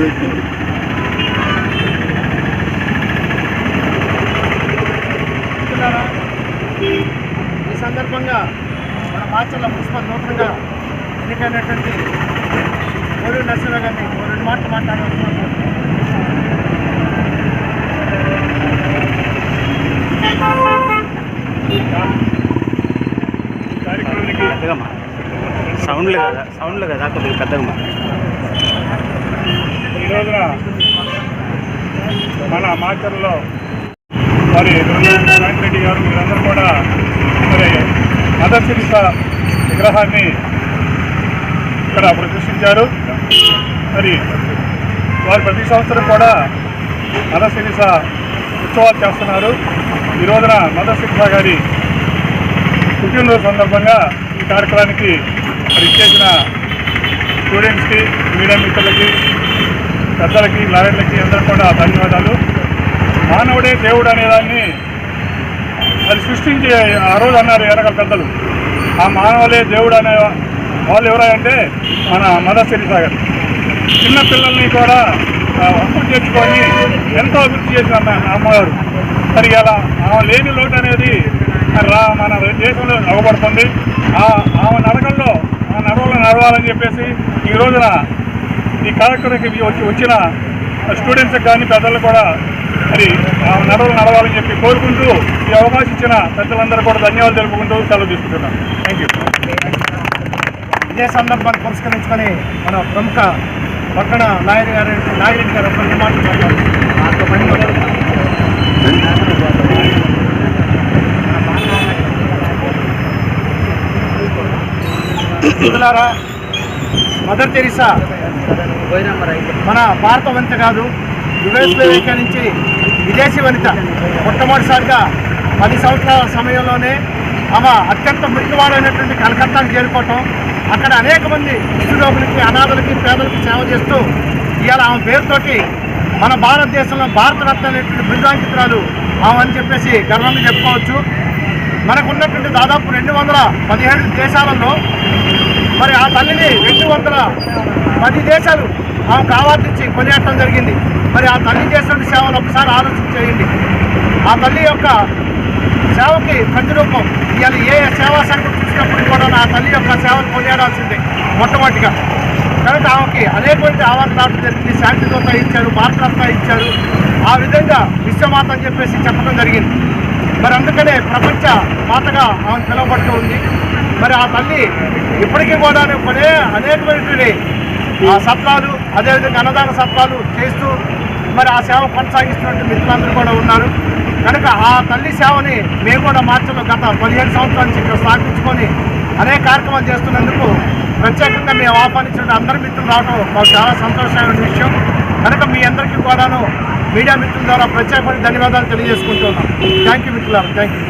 ఈ సందర్భంగా మన మాచర్ల మున్సిపల్ నూతనంగా ఎన్నికైనటువంటి కోడి నరసింహరావు గారిని రెండు మాటలు మాట్లాడుతున్నాను పెద్దగా సౌండ్లు కదా సౌండ్లు కదా కొద్దిగా పెద్దగా మా రోజున మన మాచర్లో. మరి రెడ్డి గారు మీరందరూ కూడా మరి మదర్ శిరీష విగ్రహాన్ని ఇక్కడ ప్రదర్శించారు మరి వారు ప్రతి సంవత్సరం కూడా మదర్ శిరీష ఉత్సవాలు చేస్తున్నారు. ఈ రోజున మదర్ శిరీష గారి పుట్టినరోజు సందర్భంగా ఈ కార్యక్రమానికి మరి ఇచ్చేసిన స్టూడెంట్స్కి మీడియా మిత్రులకి పెద్దలకి లాయర్లకి అందరూ కూడా ధన్యవాదాలు. మానవుడే దేవుడు అనేదాన్ని అది సృష్టించి ఆ రోజు అన్నారు వెనక పెద్దలు. ఆ మానవులే దేవుడు అనే వాళ్ళు ఎవరంటే మన మదర్ శిరీష గారు కూడా అప్పు చేసుకొని ఎంతో అభివృద్ధి చేసిన అమ్మగారు. మరి అలా ఆమె లేని లోటు అనేది రా మన దేశంలో అగబడుతుంది ఆ ఆమె నడకల్లో ఆ నడవలో నడవాలని చెప్పేసి ఈ రోజున ఈ కార్యక్రమానికి వచ్చి వచ్చిన స్టూడెంట్స్కి కానీ పెద్దలు కూడా మరి నడవలు నడవాలని చెప్పి కోరుకుంటూ ఈ అవకాశం ఇచ్చిన పెద్దలందరూ కూడా ధన్యవాదాలు తెలుపుకుంటూ సెలవు తీసుకుంటున్నాం. థ్యాంక్ యూ ఇదే సందర్భాన్ని పురస్కరించుకొని మన ప్రముఖ పక్కన లాయర్ గారు నాగిరెడ్డి గారు ఒక మాటలు మాట్లాడుతున్నారు మిత్రులారా మదర్ తెరిసా? మన భారత వనిత కాదు యుగస్లోవేకియా నుంచి విదేశీ వనిత. మొట్టమొదటిసారిగా పది సంవత్సరాల సమయంలోనే ఆమె అత్యంత మృత్యువాడైనటువంటి కలకత్తాకు చేరుకోవటం. అక్కడ అనేక మంది కుష్ఠరోగులకి అనాథలకి పేదలకి సేవ చేస్తూ ఇవాళ ఆమె పేరుతోటి మన భారతదేశంలో భారతరత్న అనేటువంటి బృందాంకితురాలు ఆమె అని చెప్పేసి గర్వంగా చెప్పుకోవచ్చు. మనకు ఉన్నటువంటి దాదాపు రెండు వందల పదిహేడు దేశాలలో మరి ఆ తల్లిని రెండు వందల పది దేశాలు ఆ అవార్డు ఇచ్చి కొనియాడటం జరిగింది. మరి ఆ తల్లి చేసిన సేవలు ఒకసారి ఆలోచన చేయండి. ఆ తల్లి యొక్క సేవకి ప్రతిరూపం ఇవాళ ఏ సేవా సంఘం చూసినప్పుడు కూడా ఆ తల్లి యొక్క సేవలు కొనియాడాల్సిందే మొట్టమొదటిగా. కనుక ఆమెకి అనేకమంది అవార్డు రావడం జరిగింది. శాంతి దూత ఇచ్చారు భారతరత్న ఇచ్చారు. ఆ విధంగా విశ్వమాత అని చెప్పేసి చెప్పడం జరిగింది. మరి అందుకనే ప్రపంచ మాతగా ఆమె పిలువబడుతూ ఉంది. మరి ఆ తల్లి ఇప్పటికీ కూడా కొనే అనేకమైనటువంటి ఆ సత్రాలు అదేవిధంగా అన్నదాన సత్వాలు చేస్తూ మరి ఆ సేవ కొనసాగిస్తున్నట్టు మిత్రులందరూ కూడా ఉన్నారు. కనుక ఆ తల్లి సేవని మేము కూడా మార్చలో గత పదిహేడు సంవత్సరాల నుంచి ఇక్కడ స్థాపించుకొని అనేక కార్యక్రమాలు చేస్తున్నందుకు ప్రత్యేకంగా మేము ఆహ్వానించిన అందరి మిత్రులు రావడం మాకు చాలా సంతోషమైన విషయం. కనుక మీ అందరికీ కూడాను మీడియా మిత్రుల ద్వారా ప్రత్యేకమైన ధన్యవాదాలు తెలియజేసుకుంటున్నాం. Thank you మిత్రులారు. Thank you